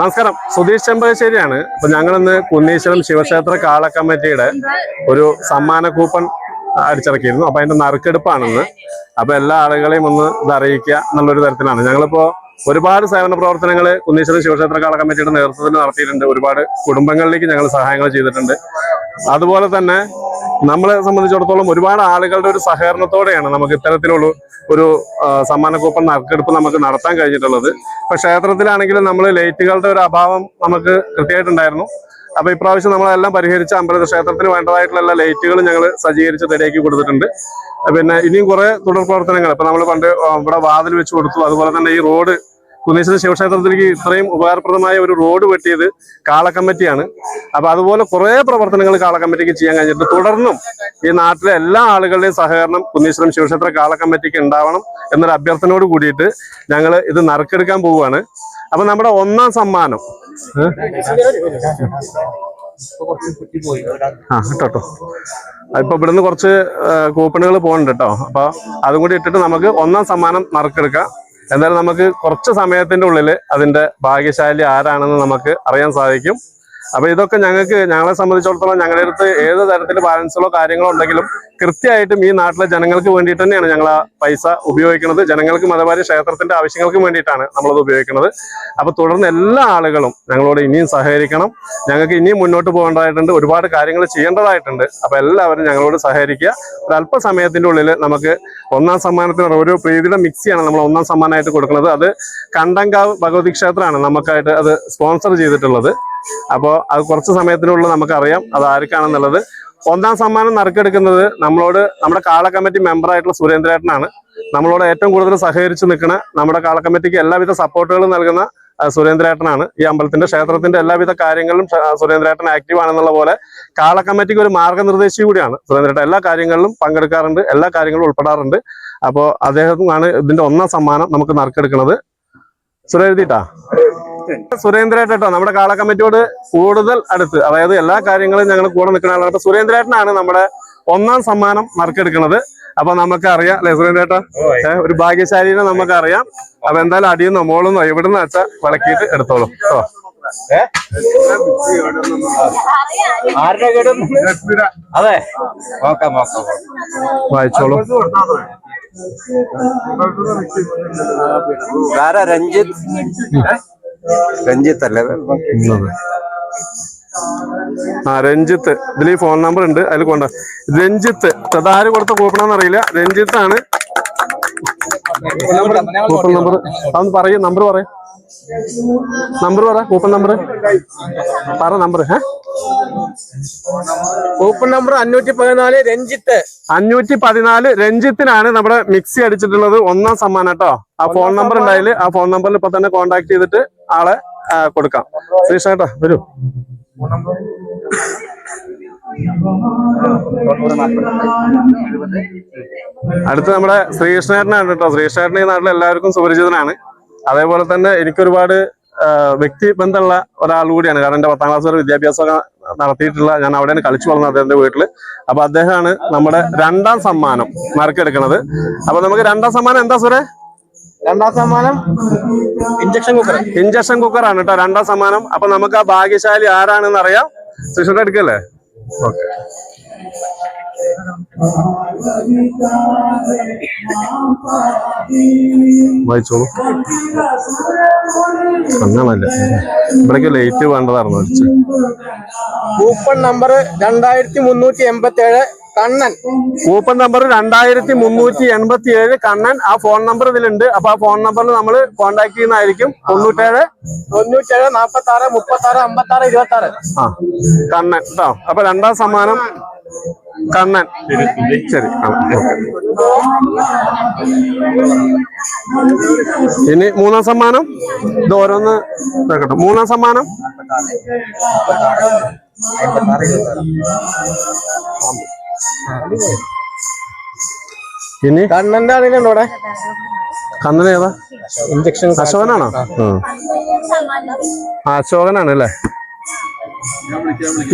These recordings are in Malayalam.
നമസ്കാരം. സുധീഷ് ചെമ്പകശ്ശേരിയാണ്. അപ്പൊ ഞങ്ങളിന്ന് കുന്നീശ്വരം ശിവക്ഷേത്ര കാള കമ്മിറ്റിയുടെ ഒരു സമ്മാന കൂപ്പൺ അടിച്ചിറക്കിയിരുന്നു. അപ്പൊ അതിന്റെ നറുക്കെടുപ്പാണെന്ന്. അപ്പൊ എല്ലാ ആളുകളെയും ഒന്ന് ഇത് അറിയിക്കുക എന്നുള്ളൊരു തരത്തിലാണ്. ഞങ്ങളിപ്പോ ഒരുപാട് സേവന പ്രവർത്തനങ്ങൾ കുന്നീശ്വരം ശിവക്ഷേത്ര കാള കമ്മിറ്റിയുടെ നേതൃത്വത്തിൽ നടത്തിയിട്ടുണ്ട്. ഒരുപാട് കുടുംബങ്ങളിലേക്ക് ഞങ്ങൾ സഹായങ്ങൾ ചെയ്തിട്ടുണ്ട്. അതുപോലെ തന്നെ നമ്മളെ സംബന്ധിച്ചിടത്തോളം ഒരുപാട് ആളുകളുടെ ഒരു സഹകരണത്തോടെയാണ് നമുക്ക് ഇത്തരത്തിലുള്ള ഒരു സമ്മാന കൂപ്പൺ നറുക്കെടുപ്പ് നമുക്ക് നടത്താൻ കഴിഞ്ഞിട്ടുള്ളത്. ഇപ്പൊ ക്ഷേത്രത്തിലാണെങ്കിലും നമ്മൾ ലൈറ്റുകളുടെ ഒരു അഭാവം നമുക്ക് കൃത്യമായിട്ടുണ്ടായിരുന്നു. അപ്പൊ ഇപ്രാവശ്യം നമ്മളെല്ലാം പരിഹരിച്ച അമ്പലത്തിൽ ക്ഷേത്രത്തിന് വേണ്ടതായിട്ടുള്ള എല്ലാ ലൈറ്റുകളും ഞങ്ങൾ സജ്ജീകരിച്ച് റെഡിയാക്കി കൊടുത്തിട്ടുണ്ട്. പിന്നെ ഇനിയും കുറെ തുടർ പ്രവർത്തനങ്ങൾ. ഇപ്പൊ നമ്മൾ പണ്ട് ഇവിടെ വാതിൽ വെച്ച് കൊടുത്തു. അതുപോലെ തന്നെ ഈ റോഡ് കുന്നീശ്വര ശിവക്ഷേത്രത്തിലേക്ക് ഇത്രയും ഉപകാരപ്രദമായ ഒരു റോഡ് വെട്ടിയത് കാള കമ്മിറ്റിയാണ് അപ്പൊ അതുപോലെ കുറെ പ്രവർത്തനങ്ങൾ കാള കമ്മിറ്റിക്ക് ചെയ്യാൻ കഴിഞ്ഞിട്ട് തുടർന്നും ഈ നാട്ടിലെ എല്ലാ ആളുകളുടെയും സഹകരണം കുന്നീശ്വരം ശിവക്ഷേത്ര കാള കമ്മിറ്റിക്ക് ഉണ്ടാവണം എന്നൊരു അഭ്യർത്ഥനയോട് കൂടിയിട്ട് ഞങ്ങൾ ഇത് നറുക്കെടുക്കാൻ പോവുകയാണ്. അപ്പൊ നമ്മുടെ ഒന്നാം സമ്മാനം? ആ കേട്ടോ ഇപ്പൊ ഇവിടുന്ന് കുറച്ച് കൂപ്പണുകൾ പോകുന്നുണ്ട് കേട്ടോ അപ്പൊ അതും കൂടി ഇട്ടിട്ട് നമുക്ക് ഒന്നാം സമ്മാനം നറുക്കെടുക്കാം. എന്തായാലും നമുക്ക് കുറച്ച് സമയത്തിന്റെ ഉള്ളിൽ അതിന്റെ ഭാഗ്യശാലി ആരാണെന്ന് നമുക്ക് അറിയാൻ സാധിക്കും. അപ്പൊ ഇതൊക്കെ ഞങ്ങൾക്ക് ഞങ്ങളെ സംബന്ധിച്ചിടത്തോളം ഞങ്ങളുടെ അടുത്ത് ഏത് തരത്തിൽ ബാലൻസുകളോ കാര്യങ്ങളോ ഉണ്ടെങ്കിലും കൃത്യമായിട്ടും ഈ നാട്ടിലെ ജനങ്ങൾക്ക് വേണ്ടിയിട്ട് തന്നെയാണ് ഞങ്ങൾ ആ പൈസ ഉപയോഗിക്കുന്നത്. ജനങ്ങൾക്ക് മതപര ക്ഷേത്രത്തിന്റെ ആവശ്യങ്ങൾക്ക് വേണ്ടിയിട്ടാണ് നമ്മളത് ഉപയോഗിക്കുന്നത്. അപ്പൊ തുടർന്ന് എല്ലാ ആളുകളും ഞങ്ങളോട് ഇനിയും സഹകരിക്കണം. ഞങ്ങൾക്ക് ഇനിയും മുന്നോട്ട് പോകേണ്ടതായിട്ടുണ്ട്. ഒരുപാട് കാര്യങ്ങൾ ചെയ്യേണ്ടതായിട്ടുണ്ട്. അപ്പൊ എല്ലാവരും ഞങ്ങളോട് സഹകരിക്കുക. ഒരു അല്പസമയത്തിന്റെ ഉള്ളിൽ നമുക്ക് ഒന്നാം സമ്മാനത്തിന് ഓരോ പ്രീതിയുടെ മിക്സിയാണ് നമ്മൾ ഒന്നാം സമ്മാനമായിട്ട് കൊടുക്കുന്നത്. അത് കണ്ടങ്കാവ് ഭഗവതി ക്ഷേത്രമാണ് നമുക്കായിട്ട് അത് സ്പോൺസർ ചെയ്തിട്ടുള്ളത്. അപ്പോൾ അത് കുറച്ച് സമയത്തിനുള്ളിൽ നമുക്കറിയാം അത് ആർക്കാണെന്നുള്ളത്. ഒന്നാം സമ്മാനം നറുക്കെടുക്കുന്നത് നമ്മളോട് നമ്മുടെ കാള കമ്മിറ്റി മെമ്പറായിട്ടുള്ള സുരേന്ദ്രേട്ടനാണ്. നമ്മളോട് ഏറ്റവും കൂടുതൽ സഹകരിച്ച് നിൽക്കുന്ന നമ്മുടെ കാള കമ്മിറ്റിക്ക് എല്ലാവിധ സപ്പോർട്ടുകളും നൽകുന്ന സുരേന്ദ്രേട്ടനാണ്. ഈ അമ്പലത്തിന്റെ ക്ഷേത്രത്തിന്റെ എല്ലാവിധ കാര്യങ്ങളിലും സുരേന്ദ്രേട്ടൻ ആക്റ്റീവ് ആണെന്നുള്ള പോലെ കാള കമ്മിറ്റിക്ക് ഒരു മാർഗനിർദ്ദേശി കൂടിയാണ്. സുരേന്ദ്രേട്ടൻ എല്ലാ കാര്യങ്ങളിലും പങ്കെടുക്കാറുണ്ട് എല്ലാ കാര്യങ്ങളും ഉൾപ്പെടാറുണ്ട്. അപ്പോൾ അദ്ദേഹമാണ് ഇതിന്റെ ഒന്നാം സമ്മാനം നമുക്ക് നറുക്കെടുക്കുന്നത്. സുരേഴുതിട്ടാ സുരേന്ദ്രേട്ടൻ കേട്ടോ നമ്മുടെ കാള കമ്മിറ്റിയോട് കൂടുതൽ അടുത്ത് അതായത് എല്ലാ കാര്യങ്ങളും ഞങ്ങൾ കൂടെ നിൽക്കുന്ന ആളാണ് അപ്പൊ സുരേന്ദ്രേട്ടനാണ് നമ്മുടെ ഒന്നാം സമ്മാനം മറക്കെടുക്കുന്നത്. അപ്പൊ നമുക്ക് അറിയാം അല്ലെ സുരേന്ദ്രേട്ടാ ഒരു ഭാഗ്യശാലിനെ നമുക്ക് അറിയാം അപ്പൊ എന്തായാലും അടിയുന്നോ മോളുന്നോ എവിടുന്ന് വെച്ചാൽ വിളക്കിയിട്ട് എടുത്തോളൂ. കേട്ടോ ആരുടെ കേടും അതെ. നോക്കാം നോക്കാം. വായിച്ചോളൂ. ആരാ രഞ്ജിത്ത്? രഞ്ജിത്ത് അല്ലേ? ആ രഞ്ജിത്ത്. ഇതിൽ ഈ ഫോൺ നമ്പർ ഉണ്ട്. അതിൽ കൊണ്ട. രഞ്ജിത്ത്. അതാര് കൊടുത്ത കൂപ്പണാന്ന് അറിയില്ല. രഞ്ജിത്ത് ആണ് കൂപ്പൺ നമ്പർ അതൊന്ന് പറയൂ നമ്പർ പറയും. നമ്പർ പറ കൂപ്പൺ നമ്പർ പറ നമ്പർ ഏ? കൂപ്പൺ നമ്പർ അഞ്ഞൂറ്റി പതിനാല് രഞ്ജിത്ത്. അഞ്ഞൂറ്റി പതിനാല് രഞ്ജിത്തിനാണ് നമ്മുടെ മിക്സി അടിച്ചിട്ടുള്ളത്. ഒന്നാം സമ്മാനം കേട്ടോ. ആ ഫോൺ നമ്പർ ഉണ്ടായാൽ ആ ഫോൺ നമ്പറിൽ ഇപ്പൊ തന്നെ കോണ്ടാക്ട് ചെയ്തിട്ട് ആളെ കൊടുക്കാം. ശ്രീഷ കേട്ടോ വരൂ. അടുത്ത് നമ്മുടെ ശ്രീകൃഷ്ണേട്ടനാണ് കേട്ടോ. ശ്രീകൃഷ്ണേട്ടൻ ഈ നാട്ടിൽ എല്ലാവർക്കും സുപരിചിതനാണ്. അതേപോലെ തന്നെ എനിക്കൊരുപാട് ആ, വ്യക്തി ബന്ധമുള്ള ഒരാൾ കൂടിയാണ്. കാരണം എന്റെ പത്താം ക്ലാസ് വരെ വിദ്യാഭ്യാസം നടത്തിയിട്ടുള്ള ഞാൻ അവിടെയാണ് കളിച്ചു വളർന്നത് അദ്ദേഹത്തിന്റെ വീട്ടിൽ അപ്പോൾ അദ്ദേഹമാണ് നമ്മുടെ രണ്ടാം സമ്മാനം നറുക്കെടുക്കുന്നത് അപ്പോൾ നമുക്ക് രണ്ടാം സമ്മാനം എന്താ സുരേ? രണ്ടാം സമ്മാനം ഇഞ്ചക്ഷൻ കുക്കർ. ഇഞ്ചക്ഷൻ കുക്കർ ആണ് കേട്ടോ രണ്ടാം സമ്മാനം. അപ്പൊ നമുക്ക് ആ ഭാഗ്യശാലി ആരാണെന്ന് അറിയാം. ശ്രീഷ്ണ എടുക്കല്ലേ? ഓക്കെ. വായിച്ചോളൂ. അങ്ങനല്ല ഇവിടേക്ക് ലൈറ്റ് വേണ്ടതായിരുന്നു അടിച്ച് കൂപ്പൺ നമ്പർ രണ്ടായിരത്തി മുന്നൂറ്റി എൺപത്തി ഏഴ് കണ്ണൻ. കൂപ്പൺ നമ്പർ രണ്ടായിരത്തി മുന്നൂറ്റി എൺപത്തി ഏഴ് കണ്ണൻ. ആ ഫോൺ നമ്പർ ഇതിലുണ്ട്. അപ്പൊ ആ ഫോൺ നമ്പറിൽ നമ്മൾ കോൺടാക്ട് ചെയ്യുന്നതായിരിക്കും. തൊണ്ണൂറ്റേഴ്? തൊണ്ണൂറ്റേഴ് നാപ്പത്തി ആറ് മുപ്പത്തി ആറ് അമ്പത്തി ആറ് ഇരുപത്തി ആറ് ആ കണ്ണൻ കേട്ടോ അപ്പൊ രണ്ടാം സമ്മാനം. കണ്ണൻ. ശരി. ഇനി മൂന്നാം സമ്മാനം. ഇത് ഓരോന്ന് കേട്ടോ മൂന്നാം സമ്മാനം. ഇനി കണ്ണന്റെ ആണെങ്കിലും ഇവിടെ കണ്ണൻ ഏതാ ഇഞ്ചക്ഷൻ അശോകനാണോ? ആ. അശോകനാണ് അല്ലേ?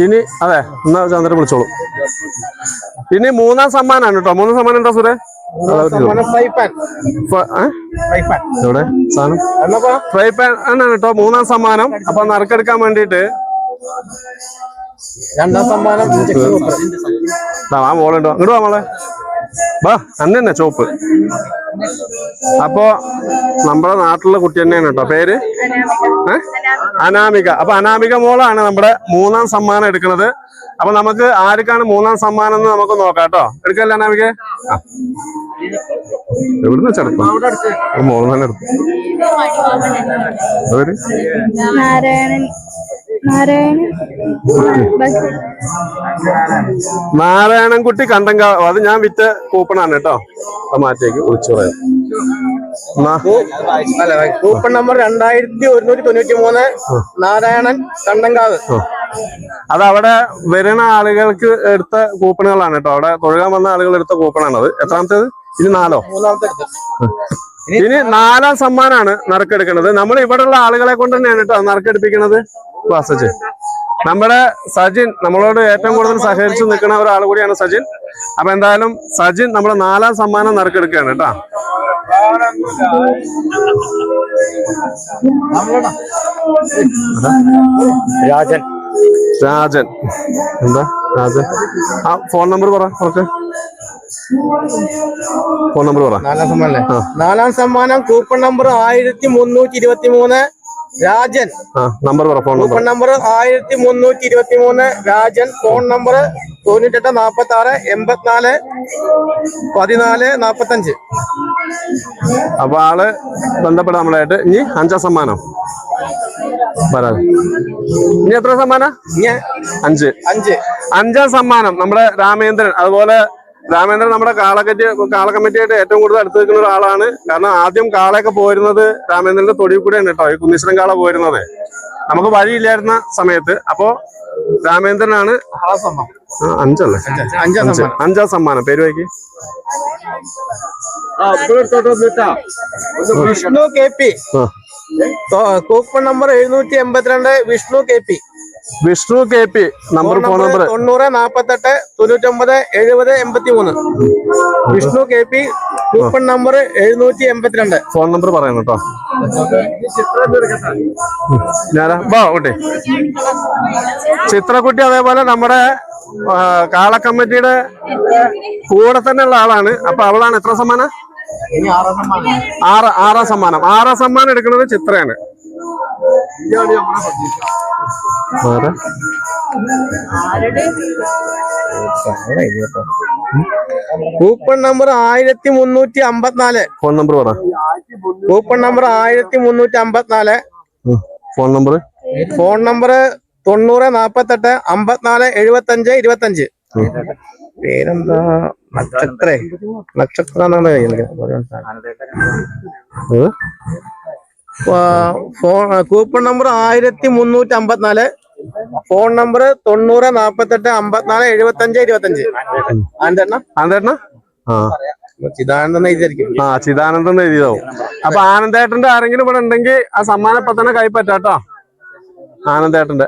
ഇനി അതെ എന്നാ ചന്ദ്രൻ വിളിച്ചോളൂ. ഇനി മൂന്നാം സമ്മാനാണ് കേട്ടോ. മൂന്നാം സമ്മാനം എന്താ സുരേ? എവിടെ? സാധനം? ഫ്രൈ പാൻ ആണ് കേട്ടോ മൂന്നാം സമ്മാനം. അപ്പൊ നറുക്കെടുക്കാൻ വേണ്ടിട്ട് രണ്ടാം സമ്മാനം ആ മോളുണ്ടോ? ഇങ്ങോട്ട് വാ മോളെ. വാ അന്ന തന്നെ ചോപ്പ്. അപ്പോ നമ്മുടെ നാട്ടിലുള്ള കുട്ടി തന്നെയാണ് കേട്ടോ. പേര്? അനാമിക. അപ്പൊ അനാമിക മോളാണ് നമ്മുടെ മൂന്നാം സമ്മാനം എടുക്കുന്നത്. അപ്പൊ നമുക്ക് ആർക്കാണ് മൂന്നാം സമ്മാനം എന്ന് നമുക്ക് നോക്കാം കേട്ടോ. എടുക്കല്ലേ അനാമിക? എവിടുന്ന ചെറുപ്പം? മോൾ തന്നെ എടുത്തു. നാരായണൻ. നാരായണൻകുട്ടി കണ്ടങ്ക അത് ഞാൻ വിറ്റ കൂപ്പണാണ് കേട്ടോ. അത് മാറ്റിയേക്ക് വിളിച്ചു പറയാം. കൂപ്പൺ നമ്പർ രണ്ടായിരത്തി ഒരുന്നൂറ്റി തൊണ്ണൂറ്റി മൂന്ന് നാരായണൻ കണ്ടങ്കാവ്. അത് അവിടെ വരുന്ന ആളുകൾക്ക് എടുത്ത കൂപ്പണുകളാണ് കേട്ടോ. അവിടെ തൊഴുകാൻ വന്ന ആളുകൾ എടുത്ത കൂപ്പണാണ് അത് എത്രാമത്തേത്? ഇനി നാലോ? മൂന്നാമത്തെ ഇനി നാലാം സമ്മാനാണ് നറുക്കെടുക്കുന്നത്. നമ്മൾ ഇവിടെയുള്ള ആളുകളെ കൊണ്ട് തന്നെയാണ് കേട്ടോ നറുക്കെടുപ്പിക്കുന്നത്. വാസച്ച് നമ്മുടെ സജിൻ നമ്മളോട് ഏറ്റവും കൂടുതൽ സഹകരിച്ചു നിൽക്കുന്ന ഒരാൾ കൂടിയാണ് സജിൻ. അപ്പൊ എന്തായാലും സജിൻ നമ്മുടെ നാലാം സമ്മാനം നറുക്കെടുക്കുകയാണ് കേട്ടോ. രാജൻ. രാജൻ. എന്താ? രാജൻ. ആ ഫോൺ നമ്പർ പറ ഫോൺ നമ്പർ പറ. നാലാം സമ്മാനം നാലാം സമ്മാനം കൂപ്പൺ നമ്പർ ആയിരത്തി മുന്നൂറ്റി ഇരുപത്തി മൂന്ന് Rajan. Number phone number. Number ആയിരത്തി മുന്നൂറ്റി ഇരുപത്തി മൂന്ന് രാജൻ ഫോൺ നമ്പർ തൊണ്ണൂറ്റെട്ട് നാപ്പത്തി ആറ് എൺപത്തിനാല് പതിനാല് നാപ്പത്തഞ്ച്. അപ്പൊ ആൾ ബന്ധപ്പെടാൻ നമ്മളായിട്ട്. ഇനി അഞ്ചാം സമ്മാനം. വരാതെ ഇനി എത്ര സമ്മാനം? അഞ്ച്. അഞ്ച്. അഞ്ചാം സമ്മാനം നമ്മുടെ രാമേന്ദ്രൻ അതുപോലെ രാമേന്ദ്രൻ നമ്മുടെ കാളക്കറ്റ് കാളക്കമ്മിറ്റിയായിട്ട് ഏറ്റവും കൂടുതൽ അടുത്ത് നിൽക്കുന്ന ഒരാളാണ്. കാരണം ആദ്യം കാളയൊക്കെ പോയിരുന്നത് രാമേന്ദ്രന്റെ തൊടിയിൽ കൂടെയാണ് കേട്ടോ ഈ കുന്നീശ്വരൻ കാള പോയിരുന്നത് നമുക്ക് വഴിയില്ലായിരുന്ന സമയത്ത് അപ്പോ രാമേന്ദ്രനാണ് അഞ്ചല്ലേ? അഞ്ചാം. സമ്മാനം. പേര് വായിക്ക്. Vishnu K P. Coupon number എഴുന്നൂറ്റി എൺപത്തിരണ്ട് Vishnu K P. Vishnu K P number phone number തൊണ്ണൂറ് നാപ്പത്തെട്ട് തൊണ്ണൂറ്റൊമ്പത് എഴുപത് എൺപത്തി മൂന്ന് Vishnu K P coupon number എഴുന്നൂറ്റി എൺപത്തിരണ്ട്. ഫോൺ നമ്പർ പറയുന്നു കേട്ടോ ഞാനാ? വാ കുട്ടി. ചിത്രക്കുട്ടി അതേപോലെ നമ്മുടെ കാള കമ്മിറ്റിയുടെ കൂടെ തന്നെ ഉള്ള ആളാണ്. അപ്പൊ അവളാണ് എത്ര സമ്മാനം? ആറാം സമ്മാനം. ആറാം സമ്മാനം എടുക്കുന്നത് ചിത്രയാണ്. ആരാ? കൂപ്പൺ നമ്പർ ആയിരത്തി മുന്നൂറ്റി അമ്പത്തിനാല് ഫോൺ നമ്പർ പറ. കൂപ്പൺ നമ്പർ ആയിരത്തി മുന്നൂറ്റി അമ്പത്തിനാല്. ഫോൺ നമ്പർ ഫോൺ നമ്പർ തൊണ്ണൂറ് നാപ്പത്തെട്ട് അമ്പത്തിനാല് എഴുപത്തഞ്ച് ഇരുപത്തഞ്ച്. പേരെന്താ? നക്ഷത്രേ. നക്ഷത്ര കൂപ്പൺ നമ്പർ ആയിരത്തി മുന്നൂറ്റി അമ്പത്തിനാല് ഫോൺ നമ്പർ തൊണ്ണൂറ് നാപ്പത്തെട്ട് അമ്പത്തിനാല് എഴുപത്തഞ്ച് ഇരുപത്തഞ്ച്. അതിന്റെ അഞ്ച് ആ. ചിദാനന്ദ ഇതായിരിക്കും ആ ചിദാനന്ദൻ എഴുതിയതാവും. അപ്പൊ ആനന്ദേട്ടന്റെ ആരെങ്കിലും ഇവിടെ ഉണ്ടെങ്കിൽ ആ സമ്മാന ഇപ്പൊ തന്നെ കൈപ്പറ്റാട്ടോ. ആനന്ദേട്ടന്റെ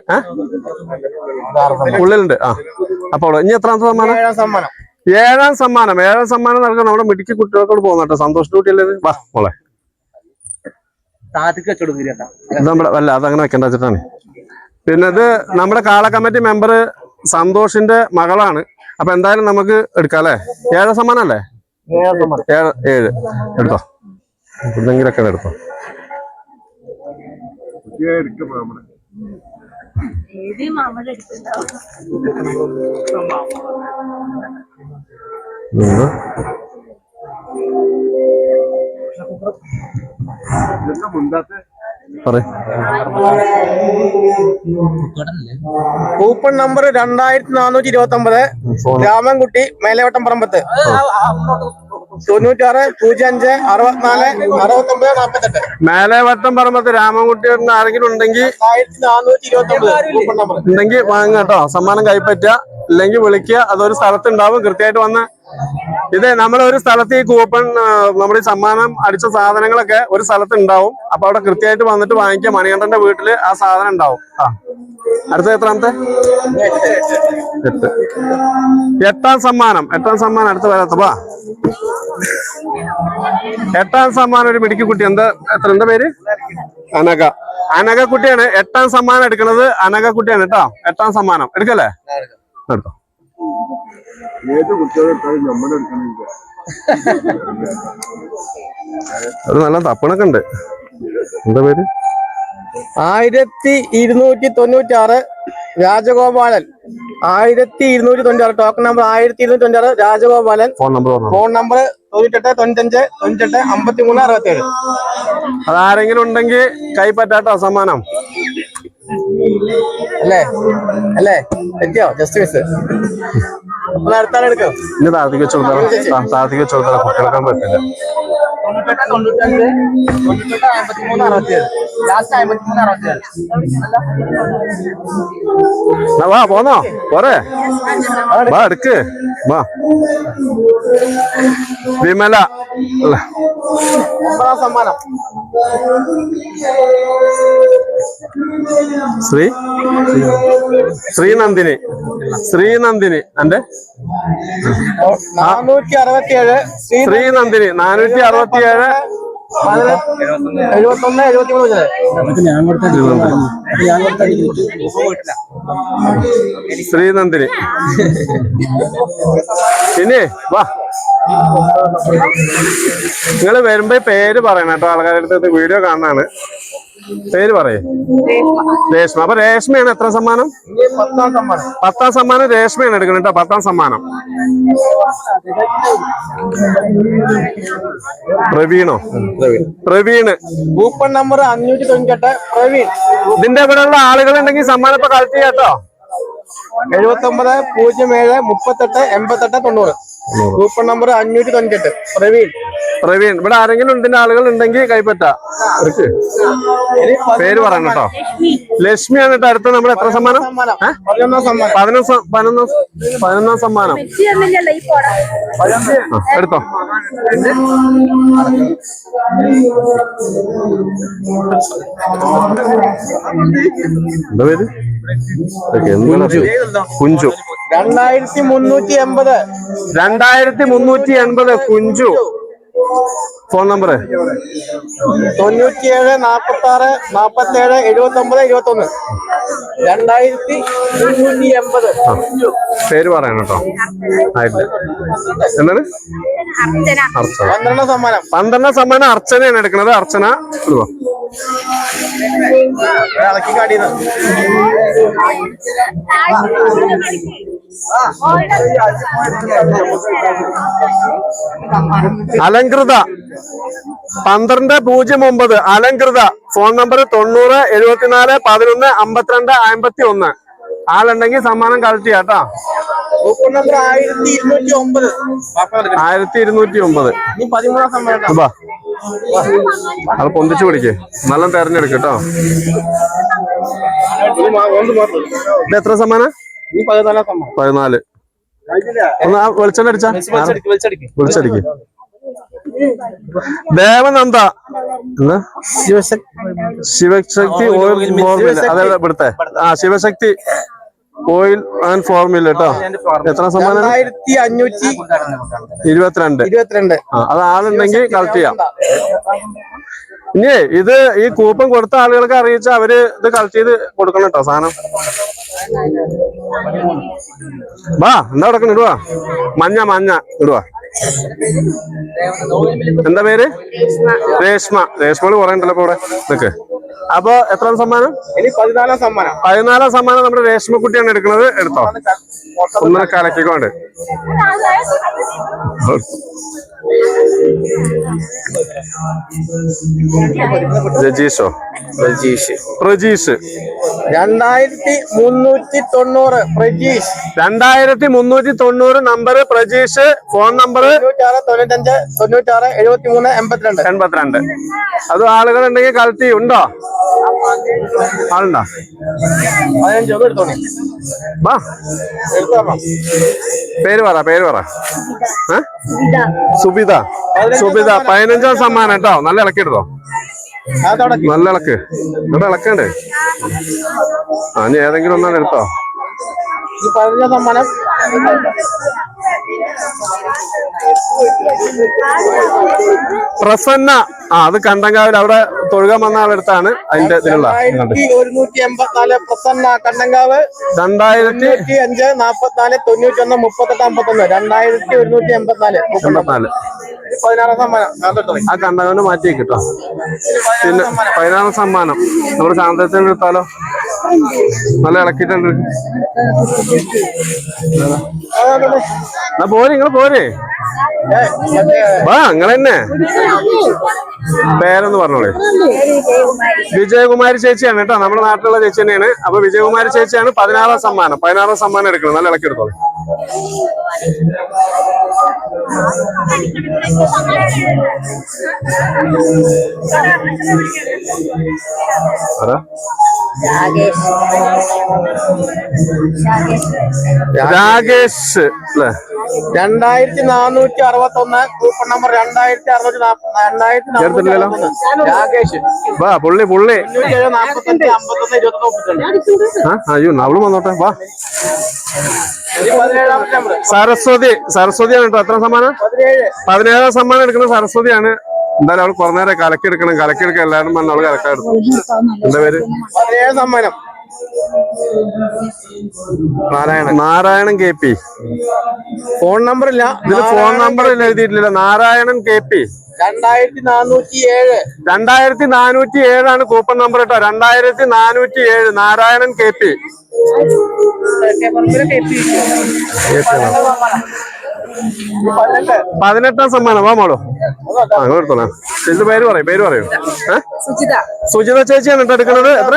ഉള്ളിലുണ്ട് ആ. അപ്പൊ അവിടെ ഇനി എത്രാമത്തെ സമ്മാനം? സമ്മാനം. ഏഴാം സമ്മാനം. ഏഴാം സമ്മാനം നൽകണം നമ്മുടെ മിടുക്കി കുട്ടികൾക്കോട് പോകുന്ന കേട്ടോ സന്തോഷ കുട്ടിയല്ലേ വാ മോളെ. താഴത്തേക്ക് വെച്ചോടും നമ്മുടെ അല്ല അതങ്ങനെ വെക്കേണ്ട വെച്ചിട്ടാണ്. പിന്നെ ഇത് നമ്മുടെ കാള കമ്മിറ്റി മെമ്പർ സന്തോഷിന്റെ മകളാണ്. അപ്പൊ എന്തായാലും നമുക്ക് എടുക്കാം അല്ലേ? ഏഴ് സമ്മാനം അല്ലേ? ഏഴാം ഏഴ്. എടുത്തോ. എന്തെങ്കിലൊക്കെ എടുത്തോ. ഉം. കൂപ്പൺ നമ്പർ രണ്ടായിരത്തി നാനൂറ്റി ഇരുപത്തി ഒമ്പത് രാമൻകുട്ടി മേലവട്ടം പറമ്പത്ത്. തൊണ്ണൂറ്റാറ് പൂജ്യം അഞ്ച് അറുപത്തിനാല് അറുപത്തി ഒമ്പത് നാപ്പത്തെട്ട്. മേലവട്ടം പറമ്പത്ത് രാമൻകുട്ടി ആരെങ്കിലും ഉണ്ടെങ്കിൽ ഉണ്ടെങ്കിൽ വാങ്ങുക കേട്ടോ. സമ്മാനം കൈപ്പറ്റുക ഇല്ലെങ്കിൽ വിളിക്കുക. അതൊരു സ്ഥലത്ത് ഉണ്ടാവും കൃത്യമായിട്ട് വന്ന് ഇത് നമ്മൾ ഒരു സ്ഥലത്ത് ഈ കൂപ്പൺ നമ്മൾ നമ്മുടെ ഈ സമ്മാനം അടിച്ച സാധനങ്ങളൊക്കെ ഒരു സ്ഥലത്ത് ഉണ്ടാവും അപ്പൊ അവിടെ കൃത്യമായിട്ട് വന്നിട്ട് വാങ്ങിക്കുക. മണികണ്ഠന്റെ വീട്ടിൽ ആ സാധനം ഉണ്ടാവും. ആ. അടുത്ത എത്രാമത്തെ? എട്ട്. എട്ടാം സമ്മാനം. എട്ടാം സമ്മാനം അടുത്ത് വരാത്ത വാ. എട്ടാം സമ്മാനം ഒരു മിടുക്കി കുട്ടി. എന്താ എത്ര എന്താ പേര്? അനക അനക കുട്ടിയാണ് എട്ടാം സമ്മാനം എടുക്കുന്നത്. അനക കുട്ടിയാണ് കേട്ടോ. എട്ടാം സമ്മാനം. എടുക്കല്ലേ? എടുത്തോ. ഒരു നല്ല തപ്പണൊക്കെ ഉണ്ട്. എന്താ പേര്? ആയിരത്തി ഇരുന്നൂറ്റി തൊണ്ണൂറ്റി ആറ് രാജഗോപാലൻ. ആയിരത്തി ഇരുന്നൂറ്റി തൊണ്ണൂറ്റി ആറ് ടോക്കൺ നമ്പർ ആയിരത്തി ഇരുന്നൂറ്റി തൊണ്ണൂറ്റി ആറ് രാജഗോപാലൻ. ഫോൺ നമ്പർ പറഞ്ഞു? ഫോൺ നമ്പർ തൊണ്ണൂറ്റെട്ട് തൊണ്ണൂറ്റഞ്ച് തൊണ്ണൂറ്റെട്ട് അമ്പത്തി മൂന്ന് അറുപത്തി ഏഴ് അതാരെങ്കിലും ഉണ്ടെങ്കിൽ കൈപ്പറ്റാട്ടോ സമ്മാനം അല്ലേ? അല്ലേ? എത്തിയോ ജസ്റ്റ് മിസ് അപ്പൊ താഴത്തേക്ക് വെച്ച് കൊടുത്താലോ താഴ്ത്തിക്ക് വെച്ച് കൊടുത്താലോ കുട്ടികൾക്കാൻ പറ്റില്ല. തൊണ്ണൂറ്റെട്ട് തൊണ്ണൂറ്റഞ്ച് തൊണ്ണൂറ്റെട്ട് അമ്പത്തി മൂന്ന് അറുപത്തി ഏഴ് ലാസ്റ്റ് വാ പോന്നോ? പോരെ? വാ എടുക്ക്. വാ. വിമല. സമ്മാനം. ശ്രീ? ശ്രീനന്ദിനി. ശ്രീനന്ദിനി. എന്റെ നാനൂറ്റി അറുപത്തി ഏഴ് ശ്രീനന്ദിനി. നാനൂറ്റി അറുപത്തി പിന്നെ ശ്രീനന്ദിനി. ഇനി വാ. നിങ്ങൾ വരുമ്പോ പേര് പറയണം കേട്ടോ. ആൾക്കാരുടെ അടുത്ത് വീഡിയോ കാണാനാണ് പേര് പറയേ. രേഷ്മ. അപ്പൊ രേഷ്മയാണ് എത്ര സമ്മാനം? പത്താം സമ്മാനം രേഷ്മയാണ് എടുക്കുന്നത് കേട്ടോ പത്താം സമ്മാനം. പ്രവീണോ? പ്രവീണ്. കൂപ്പൺ നമ്പർ അഞ്ഞൂറ്റി തൊണ്ണൂറ്റെട്ട് പ്രവീൺ. ഇതിന്റെ ഇവിടെയുള്ള ആളുകൾ ഉണ്ടെങ്കിൽ സമ്മാനം ഇപ്പൊ കളക്ട് ചെയ്യാട്ടോ എഴുപത്തി ഒമ്പത് പൂജ്യം ഏഴ് മുപ്പത്തെട്ട് എൺപത്തെട്ട് തൊണ്ണൂറ്. കൂപ്പൺ നമ്പർ അഞ്ഞൂറ്റി തൊണ്ണൂറ്റെട്ട്. പ്രവീൺ. പ്രവീൺ ഇവിടെ ആരെങ്കിലും ഇതിന്റെ ആളുകൾ ഉണ്ടെങ്കിൽ കൈപ്പറ്റാ. പേര് പറയണം കേട്ടോ. ലക്ഷ്മിയാണ് കേട്ടോ അടുത്ത നമ്മുടെ എത്ര സമ്മാനം? പതിനൊന്നാം സമ്മാനം. പതിനൊന്ന് പതിനൊന്നാം സമ്മാനം. ഈ പോടാ. ആ, എടുത്തോ. എന്താ പേര്? കുഞ്ചു. രണ്ടായിരത്തി മുന്നൂറ്റി എൺപത് രണ്ടായിരത്തി മുന്നൂറ്റി എൺപത് കുഞ്ചു. ഫോൺ നമ്പർ തൊണ്ണൂറ്റിയേഴ് നാപ്പത്തി ആറ് നാപ്പത്തി ഏഴ് എഴുപത്തി ഒമ്പത് ഇരുപത്തി ഒന്ന് രണ്ടായിരത്തി മുന്നൂറ്റി എൺപത് പേര് പറയണം കേട്ടോ. ആയിട്ടില്ല എന്താണ്? പന്ത്രണ്ടാം സമ്മാനം. പന്ത്രണ്ടാം സമ്മാനം അർച്ചനയാണ് എടുക്കുന്നത്. അർച്ചന ഇടുവാ ഇളക്കി കാട്ടിയത് അലങ്കൃത പന്ത്രണ്ട് പൂജ്യം ഒമ്പത്. അലങ്കൃത. ഫോൺ നമ്പർ തൊണ്ണൂറ് എഴുപത്തിനാല് പതിനൊന്ന് അമ്പത്തിരണ്ട് അമ്പത്തി ഒന്ന് ആളുണ്ടെങ്കിൽ സമ്മാനം കളക്ട് ചെയ്യാം കേട്ടോ. ആയിരത്തി ഇരുന്നൂറ്റി ഒമ്പത്. അത് പൊന്തിച്ചു പിടിക്ക്. നല്ല തെരഞ്ഞെടുക്കട്ടോ കേട്ടോ. ഇത് എത്ര സമ്മാനം? പതിനാലാം ഒന്ന് വെളിച്ചെണ്ണ അടിച്ചാ? വിളിച്ചടിക്ക് ദേവനന്ദ ശിവശക്തി. ഓയിൽ അതെ ഇവിടുത്തെ. ആ ശിവശക്തി ഓയിൽ ആൻഡ് ഫോർമുല കേട്ടോ എത്ര സമ്മാനം? രണ്ടായിരത്തി അഞ്ഞൂറ്റി ഇരുപത്തിരണ്ട്. ഇരുപത്തിരണ്ട്. ആ അത് ആളുണ്ടെങ്കിൽ കളക്ട് ചെയ്യാം. ഇനി ഇത് ഈ കൂപ്പൺ കൊടുത്ത ആളുകൾക്ക് അറിയിച്ച അവർ ഇത് കളക്ട് ചെയ്ത് കൊടുക്കണം കേട്ടോ സാധനം. വാ എന്താ കൊടുക്കണം ഇടുവാ. മഞ്ഞ മഞ്ഞ. ഇടുവാ. എന്താ പേര്? രേഷ്മ. രേഷ്മകൾ കുറേ ഉണ്ടല്ലോ ഇപ്പൊ ഇവിടെ. നിക്ക് അപ്പൊ എത്ര സമ്മാനം? പതിനാലാം സമ്മാനം. പതിനാലാം സമ്മാനം നമ്മുടെ രേഷ്മക്കുട്ടിയാണ് എടുക്കുന്നത്. എടുത്തോ? ഒന്നര കലക്കിക്കൊണ്ട് രജീഷോ? പ്രജീഷ് പ്രജീഷ്. രണ്ടായിരത്തി മുന്നൂറ്റി തൊണ്ണൂറ്. പ്രജീഷ്. രണ്ടായിരത്തി മുന്നൂറ്റി തൊണ്ണൂറ് നമ്പർ പ്രജീഷ്. ഫോൺ നമ്പർ തൊണ്ണൂറ്റഞ്ച് തൊണ്ണൂറ്റാറ് എഴുപത്തി മൂന്ന് എൺപത്തിരണ്ട്. എൺപത്തിരണ്ട്. അത് ആളുകൾ ഉണ്ടെങ്കിൽ കളക്ട് ഉണ്ടോ? ആളുണ്ടോ? എടുത്തോളാം. പേര് പറ പേര് പറ. ഏ? സുബിത. സുബിത. പതിനഞ്ചാം സമ്മാനം കേട്ടോ. നല്ല ഇളക്കി എടുത്തോ നല്ല ഇളക്ക്. ഇവിടെ ഇളക്കണ്ടേ. ആ ഇനി ഏതെങ്കിലും ഒന്നാണ് എടുത്തോ? ഈ പതിനഞ്ചാം സമ്മാനം. പ്രസന്ന. ആ അത് കണ്ടങ്കാവിൽ അവിടെ തൊഴുകാൻ വന്ന ആളെടുത്താണ് അതിന്റെ ഇതിലുള്ള. ഒരുന്നൂറ്റി എൺപത്തിനാല് പ്രസന്ന കണ്ടങ്കാവ് രണ്ടായിരത്തി അഞ്ച് നാപ്പത്തിനാല് തൊണ്ണൂറ്റി ഒന്ന് മുപ്പത്തെട്ട് അമ്പത്തൊന്ന്. രണ്ടായിരത്തി ഒരുന്നൂറ്റി എൺപത്തിനാല്. എൺപത്തിനാല്. ആ കണ്ടകവന് മാറ്റി കിട്ടോ പിന്നെ പതിനാറാം സമ്മാനം. നമ്മുടെ കാന്തത്തിന് എടുത്താലോ? നല്ല ഇളക്കിയിട്ടുണ്ട്. എന്നാ പോരെ നിങ്ങൾ പോരെ. വാ നിങ്ങൾ തന്നെ പേരെന്ന് പറഞ്ഞോളെ. വിജയകുമാരി ചേച്ചിയാണ് കേട്ടോ നമ്മുടെ നാട്ടിലുള്ള ചേച്ചി തന്നെയാണ്. അപ്പൊ വിജയകുമാരി ചേച്ചിയാണ് പതിനാറാം സമ്മാനം. പതിനാറാം സമ്മാനം എടുക്കുന്നത് നല്ല ഇളക്കി എടുത്തോളൂ? രാകേഷ്. അല്ലേ? രണ്ടായിരത്തി നാനൂറ്റി അറുപത്തി ഒന്ന് കൂപ്പൺ നമ്പർ രണ്ടായിരത്തി അറുനൂറ്റി നാപ്പ- രണ്ടായിരത്തി. രാകേഷ്. വാ പുള്ളി പുള്ളി. അയ്യോ അവളും വന്നോട്ടെ. വാ. സരസ്വതി സരസ്വതിയാണ് കേട്ടോ. എത്ര സമ്മാനം? പതിനേഴ് സമ്മാനം എടുക്കുന്ന സരസ്വതിയാണ്. എന്തായാലും അവൾ കുറഞ്ഞേരം കലക്കി എടുക്കണം. കലക്കിയെടുക്കണം കലക്കിയെടുക്കാൻ എല്ലാവരും പറഞ്ഞ കലക്കാൻ എടുക്കും എന്താ പേര്? സമ്മാനം. Narayanan. Narayanan K P. Phone number ഇല്ല ഇതിൽ ഫോൺ നമ്പർ എഴുതിയിട്ടില്ല നാരായണൻ കെ പി. രണ്ടായിരത്തി നാനൂറ്റി ഏഴ് രണ്ടായിരത്തി നാനൂറ്റി ഏഴാണ് കൂപ്പൺ നമ്പർ കേട്ടോ. രണ്ടായിരത്തി നാനൂറ്റി ഏഴ് നാരായണൻ കെ പി. പതിനെട്ട് പതിനെട്ടാം സമ്മാനം. വാ മോളോ. എടുത്തോളാം ചേച്ചി പേര് പറയും? പേര് പറയൂ. സുജിത. സുജിത ചേച്ചിയാണ് കേട്ടോ എടുക്കുന്നത്. എത്ര?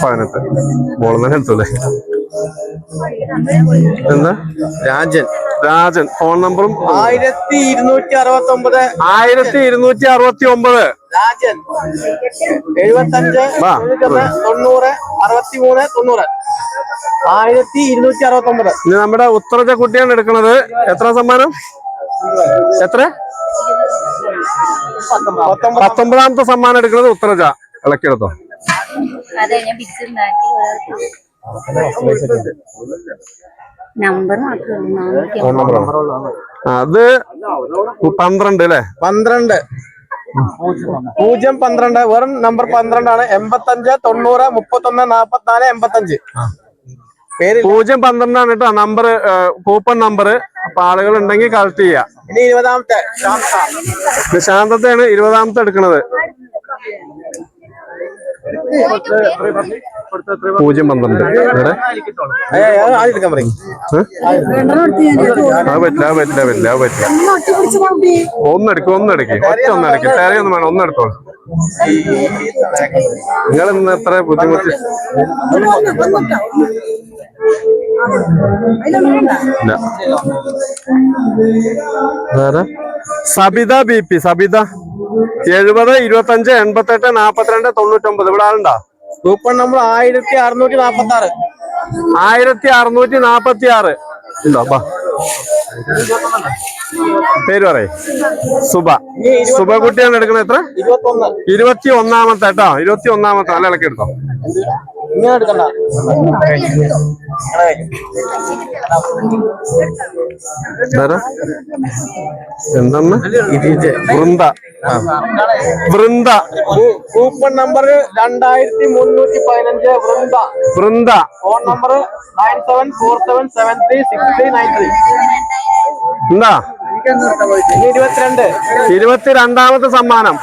പതിനെട്ട്. ബോൾ തന്നെ എടുത്തല്ലേ? എന്താ? രാജൻ. രാജൻ. ഫോൺ നമ്പറും ആയിരത്തി ഇരുന്നൂറ്റി അറുപത്തി ഒമ്പത് ആയിരത്തി ഇരുന്നൂറ്റി അറുപത്തി ഒമ്പത് രാജൻ. എഴുപത്തഞ്ച് തൊണ്ണൂറ് അറുപത്തി മൂന്ന് തൊണ്ണൂറ് ആയിരത്തി ഇരുന്നൂറ്റി അറുപത്തി ഒമ്പത് ഇനി നമ്മുടെ ഉത്തരജ കുട്ടിയാണ് എടുക്കുന്നത് എത്ര സമ്മാനം? എത്ര? പത്തൊമ്പത്. പത്തൊമ്പതാമത്തെ സമ്മാനം എടുക്കുന്നത് ഉത്തരജ. ഇളക്കിയെടുത്തോ അതെ ഞാൻ നമ്പർ പന്ത്രണ്ട് അല്ലേ? പന്ത്രണ്ട്. പൂജ്യം പന്ത്രണ്ട് വെറും നമ്പർ പന്ത്രണ്ടാണ്. എൺപത്തഞ്ച് തൊണ്ണൂറ് മുപ്പത്തൊന്ന് നാപ്പത്തിനാല് എൺപത്തഞ്ച്. പേര് പൂജ്യം പന്ത്രണ്ടാണ് കേട്ടോ നമ്പർ കൂപ്പൺ നമ്പർ അപ്പൊ ആളുകൾ ഉണ്ടെങ്കിൽ കളക്ട് ചെയ്യാം. ഇനി ഇരുപതാമത്തെ. ശാന്തത്തെയാണ് ഇരുപതാമത്തെ എടുക്കുന്നത് പൂജ്യം പന്ത്രണ്ട്. ഇവിടെ? അത് പറ്റില്ല പറ്റില്ല പറ്റില്ല അത് പറ്റില്ല ഒന്നെടുക്കും ഒന്നെടുക്ക്. ഒറ്റ ഒന്നെടുക്ക് തെരയൊന്നും വേണം ഒന്നെടുത്തോളൂ നിങ്ങൾ ഇന്ന് എത്ര ബുദ്ധിമുട്ട്? Sabitha B P Sabitha. എഴുപത് ഇരുപത്തഞ്ച് എൺപത്തെട്ട് നാപ്പത്തിരണ്ട് തൊണ്ണൂറ്റൊമ്പത്. ഇവിടെ ആളുണ്ടോ? കൂപ്പൺ നമ്പർ ആയിരത്തി അറുന്നൂറ്റി നാപ്പത്തി ആറ് ആയിരത്തി അറുന്നൂറ്റി നാപ്പത്തി ആറ് ഉണ്ടോ? ബാ. പേര് പറയേ. സുബ. സുബ കുട്ടിയാണ് എടുക്കുന്നത് എത്ര? ഇരുപത്തി ഒന്നാമത്തെ കേട്ടോ. ഇരുപത്തി ഒന്നാമത്തെ നല്ല ഇളക്കി എടുത്തോ. ഇങ്ങനെ എടുക്കണ്ട. എന്തെന്ന്? വൃന്ദ. വൃന്ദ. കൂപ്പൺ നമ്പർ രണ്ടായിരത്തി മുന്നൂറ്റി പതിനഞ്ച്. Vrinda. Vrinda. Phone number nine seven four seven seven three six three nine three. എന്താ? ഇരുപത്തിരണ്ട്. ഇരുപത്തിരണ്ടാമത്തെ സമ്മാനം.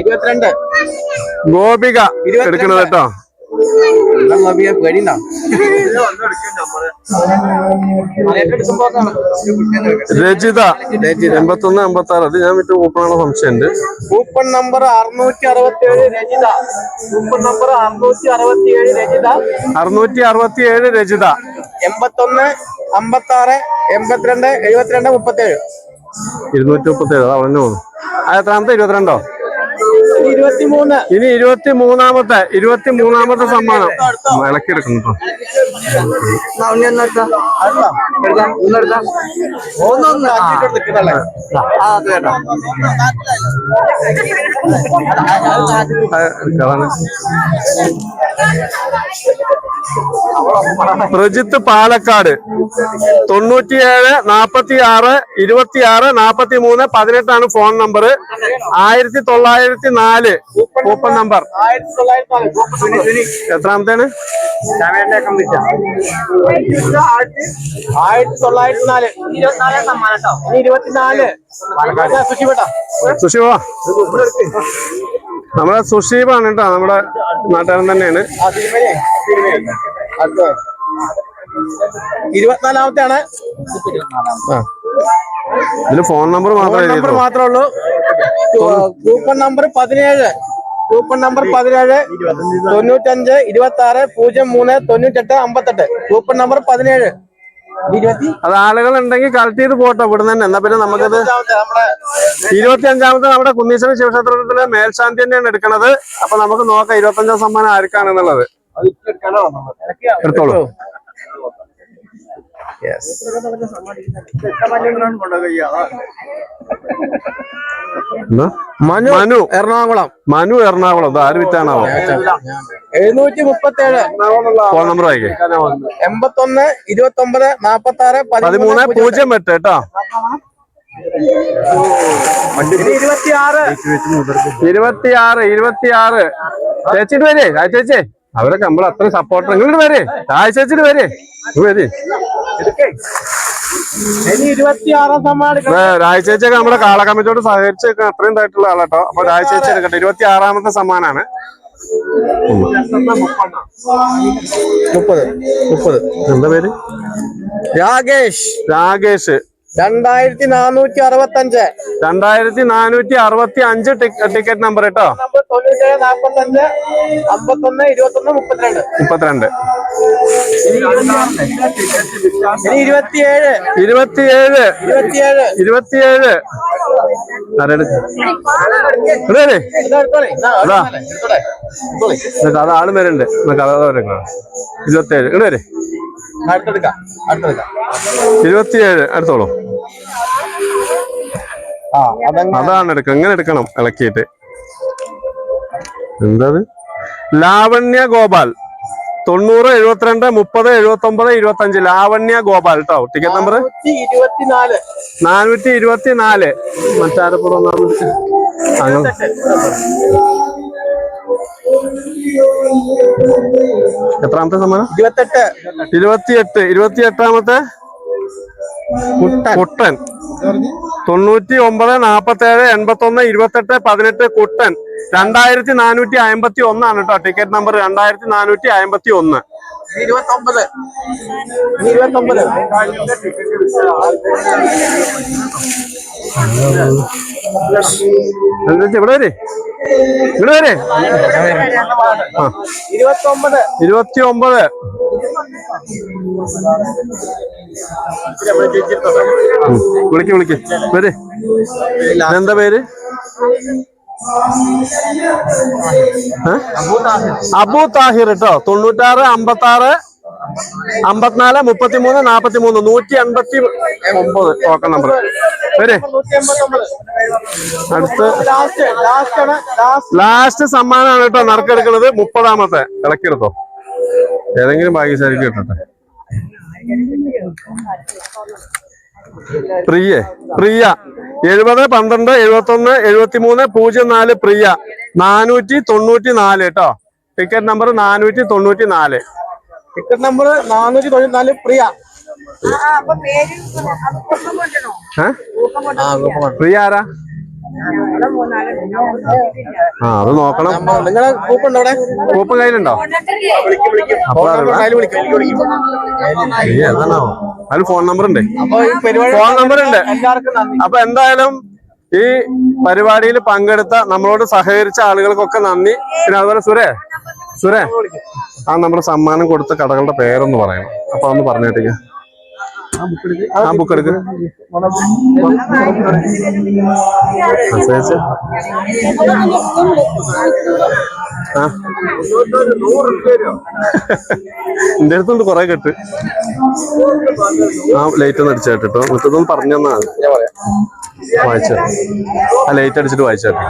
ഇരുപത്തിരണ്ട്. ഗോപിക എടുക്കണത് കേട്ടോ. അതാണ്. രജിത. എൺപത്തൊന്ന് എൺപത്തി ആറ് അത് ഞാൻ വിട്ട് കൂപ്പണാണ് സംശയമുണ്ട്. കൂപ്പൺ നമ്പർ അറുന്നൂറ്റി അറുപത്തി ഏഴ് രജിത. കൂപ്പൺ നമ്പർ അറുന്നൂറ്റി അറുപത്തി ഏഴ് രജിത. അറുന്നൂറ്റി അറുപത്തി ഏഴ് രജിത. എൺപത്തൊന്ന് അമ്പത്തി ആറ് എൺപത്തിരണ്ട് എഴുപത്തിരണ്ട് മുപ്പത്തി ഏഴ് ഇരുന്നൂറ്റി മുപ്പത്തി ഏഴ് അതാ പറഞ്ഞു അത് എത്രാമത്തെ? ഇരുപത്തിരണ്ടോ? ഇനി ഇരുപത്തി മൂന്നാമത്തെ ഇരുപത്തി മൂന്നാമത്തെ സമ്മാനം. അതാണ് പ്രജിത്ത് പാലക്കാട്. തൊണ്ണൂറ്റിയേഴ് നാപ്പത്തി ആറ് ഇരുപത്തി ആറ് നാപ്പത്തി മൂന്ന് പതിനെട്ടാണ് ഫോൺ നമ്പർ ആയിരത്തി തൊള്ളായിരത്തി നാല് കൂപ്പൺ നമ്പർ നാല്. എത്രാമത്തേണ്? ആയിരത്തി തൊള്ളായിരത്തി നാല്. ഇരുപത്തിനാല് സുഷീബാണ് കേട്ടോ നമ്മുടെ നാട്ടുകാരൻ തന്നെയാണ്. ആ. ഇതിൽ ഫോൺ നമ്പർ മാത്രമേ നമ്പർ മാത്രമേ ഉള്ളൂ. കൂപ്പൺ നമ്പർ പതിനേഴ്. കൂപ്പൺ നമ്പർ പതിനേഴ് തൊണ്ണൂറ്റഞ്ച് ഇരുപത്തി ആറ് പൂജ്യം മൂന്ന് തൊണ്ണൂറ്റെട്ട് അമ്പത്തെട്ട്. കൂപ്പൺ നമ്പർ പതിനേഴ്. അത് ആളുകൾ ഉണ്ടെങ്കിൽ കളക്ട് ചെയ്ത് പോട്ടെ ഇവിടുന്ന് തന്നെ. എന്നാ പിന്നെ നമുക്കത് ഇരുപത്തി അഞ്ചാമത്തെ നമ്മുടെ കുന്നീശ്വര ശിവക്ഷേത്രത്തിലെ മേൽശാന്തി തന്നെയാണ് എടുക്കുന്നത് അപ്പൊ നമുക്ക് നോക്കാം ഇരുപത്തി അഞ്ചാം സമ്മാനം ആർക്കാണെന്നുള്ളത്. എടുത്തോളൂ. മനു. മനു. എറണാകുളം. മനു എറണാകുളം. ആര് വിറ്റാണാവോ എഴുന്നൂറ്റി മുപ്പത്തി ഏഴ് ഫോൺ നമ്പർ ആയിക്കേ. എൺപത്തൊന്ന് ഇരുപത്തി ഒമ്പത് നാപ്പത്തി ആറ് പതിമൂന്ന് പൂജ്യം എട്ട് കേട്ടോ? ഇരുപത്തിയാറ്. ഇരുപത്തിയാറ് ഇരുപത്തിയാറ്. ചേച്ചിട്ട് വരെ ആ ചേച്ചി. അവരൊക്കെ നമ്മൾ അത്രയും സപ്പോർട്ടർ ഇങ്ങോട്ട് വരെ. ആ ചേച്ചിട്ട് വരേ വരെ. രാജചേച്ചിയൊക്കെ നമ്മുടെ കാള കമ്മിറ്റിയോട് സഹകരിച്ച് അത്രയും ഇതായിട്ടുള്ള ആളാട്ടോ. അപ്പൊ രാജചേച്ചി എടുക്കട്ടെ. ഇരുപത്തി ആറാമത്തെ സമ്മാനാണ്. മുപ്പത്. മുപ്പത്. എന്താ പേര്? രാകേഷ്. രാകേഷ്. രണ്ടായിരത്തി നാനൂറ്റി അറുപത്തി അഞ്ച് രണ്ടായിരത്തി നാനൂറ്റി അറുപത്തി അഞ്ച് ടിക്കറ്റ് നമ്പർ കേട്ടോ? തൊണ്ണൂറ്റേഴ് നാപ്പത്തി അഞ്ച് അമ്പത്തൊന്ന് ഇരുപത്തൊന്ന് മുപ്പത്തിരണ്ട്. മുപ്പത്തിരണ്ട്. ഇരുപത്തിയേഴ്. ഇരുപത്തിയേഴ്. ഇരുപത്തിയേഴ്. ഇരുപത്തിയേഴ്. കഥ ആളും വരുന്നുണ്ട്. ഇരുപത്തിയേഴ്. ഇവിടെ വരെ. അടുത്തെടുക്കാം അടുത്തെടുക്കാം. ഇരുപത്തിയേഴ് അടുത്തോളൂ ആ അതാണ് എടുക്കുക എങ്ങനെ എടുക്കണം ഇളക്കിയിട്ട്. എന്താ ലാവണ്യ ഗോപാൽ. തൊണ്ണൂറ് എഴുപത്തിരണ്ട് മുപ്പത് എഴുപത്തി ഒമ്പത് ഇരുപത്തി അഞ്ച് ലാവണ്യ ഗോപാൽ കേട്ടോ ടിക്കറ്റ് നമ്പർ നാനൂറ്റി ഇരുപത്തിനാല് മറ്റാരപ്പുറം അങ്ങനെ എത്രാമത്തെ സമ്മാനം? ഇരുപത്തെട്ട്. ഇരുപത്തിയെട്ട്. ഇരുപത്തിയെട്ടാമത്തെ? കുട്ടൻ. കുട്ടൻ. തൊണ്ണൂറ്റി ഒമ്പത് നാപ്പത്തി ഏഴ് എൺപത്തി ഒന്ന് ഇരുപത്തെട്ട് പതിനെട്ട് കുട്ടൻ. രണ്ടായിരത്തി നാനൂറ്റി അമ്പത്തി ഒന്നാണ് കേട്ടോ. ടിക്കറ്റ് നമ്പർ രണ്ടായിരത്തി നാനൂറ്റി അമ്പത്തി ഒന്ന് ഇരുപത്തൊമ്പത്. ഇരുപത്തൊമ്പത്. എന്താ വെച്ചാ ഇവിടെ വരെ. ഇവിടെ വരെ. ആ. ഇരുപത്തൊമ്പത്. ഇരുപത്തി ഒമ്പത് വിളിക്ക് വിളിക്ക്. പേര് എന്താ പേര്? അബു താഹിർ കേട്ടോ തൊണ്ണൂറ്റാറ് അമ്പത്തി ആറ് അമ്പത്തിനാല് മുപ്പത്തി മൂന്ന് നാപ്പത്തി മൂന്ന് നൂറ്റി അൻപത്തി ഒമ്പത് ടോക്കൺ നമ്പർ അടുത്ത്. ലാസ്റ്റ് സമ്മാനമാണ് കേട്ടോ നറുക്കെടുക്കുന്നത്. മുപ്പതാമത്തെ. ഇളക്കിയെടുത്തോ. ഏതെങ്കിലും ഭാഗ്യശാലിക്ക് കിട്ടട്ടെ. പ്രിയ പ്രിയ. എഴുപത് പന്ത്രണ്ട് എഴുപത്തി ഒന്ന് എഴുപത്തി മൂന്ന് പൂജ്യം നാല് പ്രിയ. നാനൂറ്റി തൊണ്ണൂറ്റി നാല് കേട്ടോ. ടിക്കറ്റ് നമ്പർ നാനൂറ്റി തൊണ്ണൂറ്റി നാല് ടിക്കറ്റ് നമ്പർ നാനൂറ്റി തൊണ്ണൂറ്റി നാല് പ്രിയ പ്രിയ ആരാ? ആ അത് നോക്കണം. നിങ്ങളെ കൂപ്പുണ്ടോ അവിടെ? കൂപ്പൺ കയ്യിലുണ്ടോ? അപ്പൊ. കയ്യിൽ വിളിക്കും. അതിന് ഫോൺ നമ്പർ ഉണ്ട്. ഫോൺ നമ്പർ ഉണ്ട്. അപ്പൊ എന്തായാലും ഈ പരിപാടിയിൽ പങ്കെടുത്ത നമ്മളോട് സഹകരിച്ച ആളുകൾക്കൊക്കെ നന്ദി. പിന്നെ അതുപോലെ സുരേ സുരേ ആ നമ്മുടെ സമ്മാനം കൊടുത്ത കടകളുടെ പേരൊന്ന് പറയണം. അപ്പൊ ഒന്ന് പറഞ്ഞേട്ടിക്ക ആ ബുക്ക് എടുക്ക് ആ എന്റെ അടുത്തുണ്ട് കൊറേ കെട്ട് ആ ലൈറ്റ് ഒന്ന് അടിച്ചു കേട്ടോ. മുറ്റത്തൊന്ന് പറഞ്ഞു തന്നാ മതി. വായിച്ചു ആ ലൈറ്റ് അടിച്ചിട്ട് വായിച്ചാട്ടെ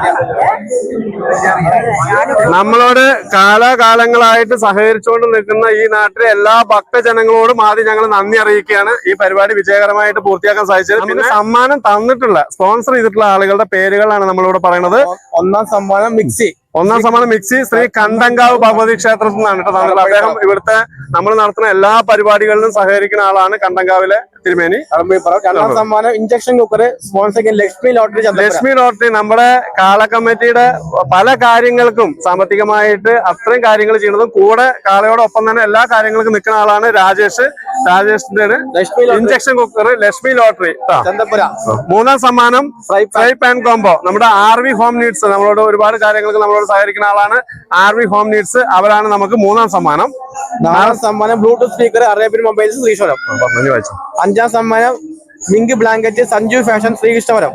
നമ്മളോട് കാലാകാലങ്ങളായിട്ട് സഹകരിച്ചുകൊണ്ട് നിൽക്കുന്ന ഈ നാട്ടിലെ എല്ലാ ഭക്തജനങ്ങളോടും ആദ്യം ഞങ്ങൾ നന്ദി അറിയിക്കുകയാണ്. ഈ പരിപാടി വിജയകരമായിട്ട് പൂർത്തിയാക്കാൻ സാധിച്ചത്. പിന്നെ സമ്മാനം തന്നിട്ടുള്ള സ്പോൺസർ ചെയ്തിട്ടുള്ള ആളുകളുടെ പേരുകളാണ് നമ്മളിവിടെ പറയുന്നത് ഒന്നാം സമ്മാനം മിക്സി. ഒന്നാം സമ്മാനം മിക്സി ശ്രീ കണ്ടങ്കാവ് ഭഗവതി ക്ഷേത്രത്തിൽ നിന്നാണ് കേട്ടോ താങ്കൾ അദ്ദേഹം ഇവിടുത്തെ നമ്മൾ നടത്തുന്ന എല്ലാ പരിപാടികളിലും സഹകരിക്കുന്ന ആളാണ് കണ്ടങ്കാവിലെ തിരുമേനി. രണ്ടാം സമ്മാനം induction cooker Lakshmi lottery Lakshmi lottery നമ്മുടെ കാള കമ്മിറ്റിയുടെ പല കാര്യങ്ങൾക്കും സാമ്പത്തികമായിട്ട് അത്രയും കാര്യങ്ങൾ ചെയ്യുന്നതും കൂടെ കാളയോടൊപ്പം തന്നെ എല്ലാ കാര്യങ്ങൾക്കും നിൽക്കുന്ന ആളാണ് രാജേഷ്. രാജേഷിന്റെ ഇഞ്ചക്ഷൻ കുക്കർ ലക്ഷ്മി ലോട്ടറി. ട്ടോ. മൂന്നാം സമ്മാനം. Fry pan combo. നമ്മുടെ ആർ വി ഹോം നീഡ്സ് നമ്മളോട് ഒരുപാട് കാര്യങ്ങൾക്ക് നമ്മളോട് സഹകരിക്കുന്ന ആളാണ് ആർ വി ഹോം നീഡ്സ്. അവരാണ് നമുക്ക് മൂന്നാം സമ്മാനം. നാലാം സമ്മാനം Bluetooth speaker Arabian mobiles Sreeswaram അഞ്ചാം സമ്മാനം mink blanket Sanju fashion Sreekrishnapuram.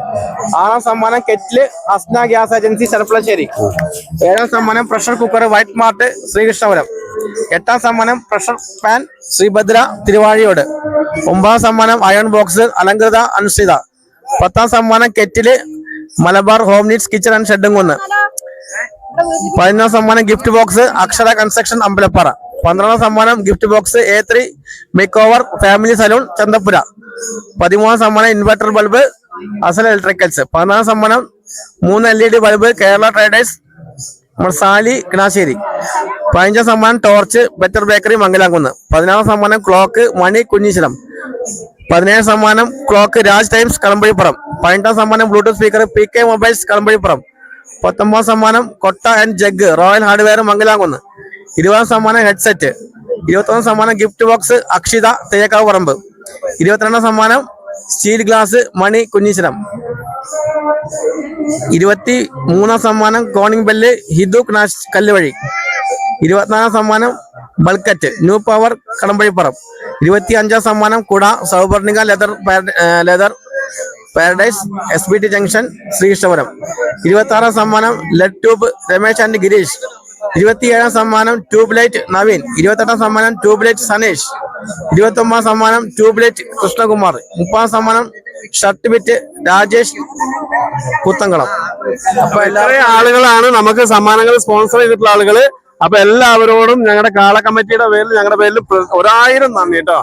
ആറാം സമ്മാനം kettle Asna gas agency Cherpulassery ഏഴാം സമ്മാനം pressure cooker white mart Sreekrishnapuram. എട്ടാം സമ്മാനം പ്രഷർ പാൻ ശ്രീഭദ്ര തിരുവാഴിയോട്. ഒമ്പതാം സമ്മാനം അയൺ ബോക്സ് അലങ്കൃത അനുഷ്ഠിത പത്താം സമ്മാനം kettle Malabar home needs kitchen and ഷെഡും കുന്ന്. പതിനൊന്നാം സമ്മാനം gift box Akshara construction Ambalappara. പന്ത്രണ്ടാം സമ്മാനം gift box A three makeover family salon Chanthappura. പതിമൂന്നാം സമ്മാനം ഇൻവെർട്ടർ ബൾബ് അസൽ ഇലക്ട്രിക്കൽസ് പതിനാലാം സമ്മാനം മൂന്ന് L E D bulb Kerala traders Sali Kinassery. പതിനഞ്ചാം സമ്മാനം ടോർച്ച് ബെറ്റർ ബേക്കറി മംഗലാംകുന്ന്. പതിനാറാം സമ്മാനം ക്ലോക്ക് മണി കുഞ്ഞീശ്വരം പതിനേഴാം സമ്മാനം ക്ലോക്ക് രാജ് ടൈംസ് കളമ്പഴിപ്പുറം. പതിനെട്ടാം സമ്മാനം Bluetooth speaker P K mobiles Kalambazhipuram. പത്തൊമ്പതാം സമ്മാനം കൊട്ട and jug royal hardware Mangalamkunnu. ഇരുപതാം സമ്മാനം ഹെഡ്സെറ്റ് ഇരുപത്തൊന്നാം സമ്മാനം ഗിഫ്റ്റ് ബോക്സ് അക്ഷിത തേക്കാവ് പറമ്പ്. ഇരുപത്തിരണ്ടാം സമ്മാനം സ്റ്റീൽ ഗ്ലാസ് മണി കുഞ്ഞീശ്വരം ഇരുപത്തി മൂന്നാം സമ്മാനം കോണിംഗ് ബെല്ല് ഹിദു ക്നാഷ് കല്ലുവഴി. ഇരുപത്തിനാലാം സമ്മാനം ബൾക്കറ്റ് ന്യൂ പവർ കടമ്പഴിപ്പുറം. ഇരുപത്തി അഞ്ചാം സമ്മാനം കുട Souparnika leather leather paradise S B T junction Sreekrishnapuram. ഇരുപത്തി ആറാം സമ്മാനം LED tube Ramesh and Girish. ഇരുപത്തിയേഴാം സമ്മാനം ട്യൂബ് ലൈറ്റ് നവീൻ. ഇരുപത്തെട്ടാം സമ്മാനം ട്യൂബ് ലൈറ്റ് സനേഷ്. ഇരുപത്തി ഒമ്പതാം സമ്മാനം ട്യൂബ് ലൈറ്റ് കൃഷ്ണകുമാർ. മുപ്പതാം സമ്മാനം ഷർട്ട് ബിറ്റ് രാജേഷ് പുത്തങ്കളം അപ്പൊ എല്ലാവരും ആളുകളാണ് നമുക്ക് സമ്മാനങ്ങൾ സ്പോൺസർ ചെയ്തിട്ടുള്ള ആളുകൾ. അപ്പൊ എല്ലാവരോടും ഞങ്ങളുടെ കാള കമ്മിറ്റിയുടെ പേരിൽ ഞങ്ങളുടെ പേരിൽ പ്ര- ഒരായിരം നന്ദി കേട്ടോ